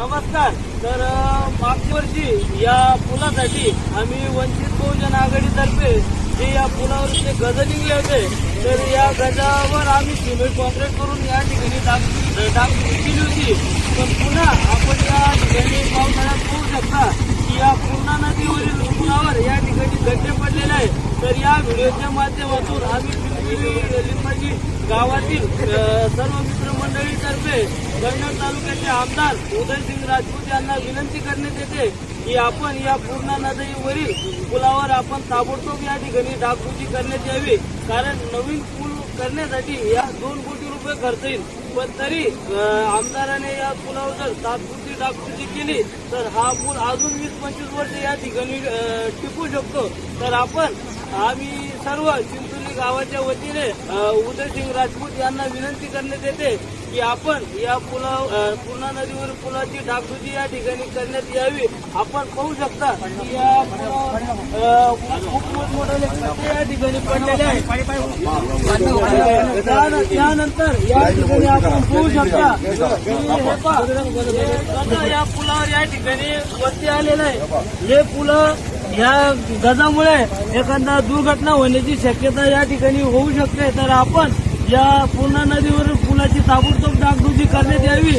नमस्कार. तर मागच्या वर्षी या पुलासाठी आम्ही वंचित बहुजन आघाडीतर्फे जे या पुलावर जे गज निघले होते तर या गजावर आम्ही सिमेंट कॉन्क्रीट करून या ठिकाणी डाग डागडुजी केली होती. पण पुन्हा आपण या ठिकाणी पावसाळ्यात पाहू शकता की या पूर्णा नदीवरील पुलावर या ठिकाणी गड्डे पडलेले आहे तर या व्हिडिओच्या माध्यमातून आम्ही पिंपरी लिंबाची गावातील सर्व मित्रमंडळीतर्फे कन्नड तालुक्याचे आमदार उदयसिंग राजपूत यांना विनंती करण्यात येते की आपण या पूर्णा नदीवरील पुलावर आपण ताबडतोब या ठिकाणी डागडुजी करण्यात यावी. कारण नवीन पूल करण्यासाठी या दोन कोटी रुपये खर्च येईल. पण तरी आमदाराने या पुलावर जर तात्पुरती डागडुजी केली तर हा पूल अजून वीस पंचवीस वर्ष या ठिकाणी टिकू शकतो. तर आपण आम्ही सर्व चिंचोली गावाच्या वतीने उदयसिंग राजपूत यांना विनंती करण्यात येते की आपण या पुला पूर्णा नदीवर पुलाची डागडुजी या ठिकाणी करण्यात यावी. आपण पाहू शकता की या खूप मोठमोठाले खड्डे या ठिकाणी पडलेले आहेत. त्यानंतर या ठिकाणी आपण पाहू शकता की हे या पुलावर या ठिकाणी वरती आलेलं आहे. हे पुलं या गजामुळे एखादा दुर्घटना होण्याची शक्यता या ठिकाणी होऊ शकते. तर आपण या पूर्णा नदीवरील पुलाची ताबडतोब डागडुजी करण्यात यावी.